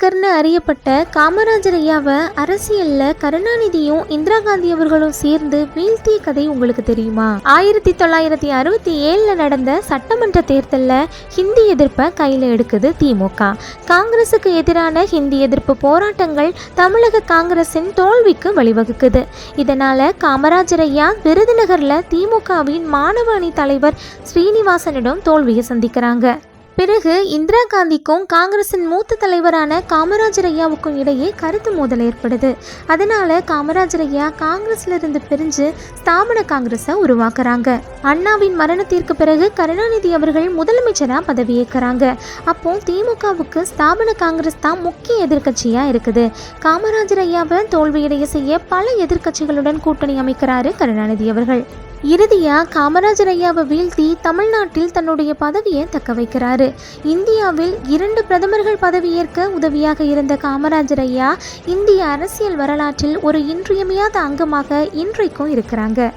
மேக்கர்னு அறியப்பட்ட காமராஜர் ஐயாவை அரசியல்ல கருணாநிதியும் இந்திரா காந்தி அவர்களும் சேர்ந்து வீழ்த்திய கதை உங்களுக்கு தெரியுமா? ஆயிரத்தி தொள்ளாயிரத்தி அறுபத்தி ஏழுல நடந்த சட்டமன்ற தேர்தலில் ஹிந்தி எதிர்ப்பை கையில் எடுக்குது திமுக. காங்கிரசுக்கு எதிரான ஹிந்தி எதிர்ப்பு போராட்டங்கள் தமிழக காங்கிரசின் தோல்விக்கு வழிவகுக்குது. இதனால காமராஜர் ஐயா விருதுநகர்ல திமுகவின் மாணவ அணி தலைவர் ஸ்ரீனிவாசனிடம் தோல்வியை சந்திக்கிறாங்க. பிறகு இந்திரா காந்திக்கும் காங்கிரசின் மூத்த தலைவரான காமராஜர் ஐயாவுக்கும் இடையே கருத்து மோதல் ஏற்படுது. அதனால காமராஜர் ஐயா காங்கிரஸ்ல இருந்து பிரிஞ்சு ஸ்தாபன காங்கிரஸை உருவாக்குறாங்க. அண்ணாவின் மரணத்திற்கு பிறகு கருணாநிதி அவர்கள் முதலமைச்சராக பதவியேற்கிறாங்க. அப்போ திமுகவுக்கு ஸ்தாபன காங்கிரஸ் தான் முக்கிய எதிர்கட்சியா இருக்குது. காமராஜர் ஐயாவை தோல்வியடைய செய்ய பல எதிர்க்கட்சிகளுடன் கூட்டணி அமைக்கிறாரு கருணாநிதி அவர்கள். இறுதியாக காமராஜர் ஐயாவை வீழ்த்தி தமிழ்நாட்டில் தன்னுடைய பதவியை தக்க வைக்கிறாரு. இந்தியாவில் இரண்டு பிரதமர்கள் பதவியேற்க உதவியாக இருந்த காமராஜர் ஐயா இந்திய அரசியல் வரலாற்றில் ஒரு இன்றியமையாத அங்கமாக இன்றைக்கும் இருக்கிறாங்க.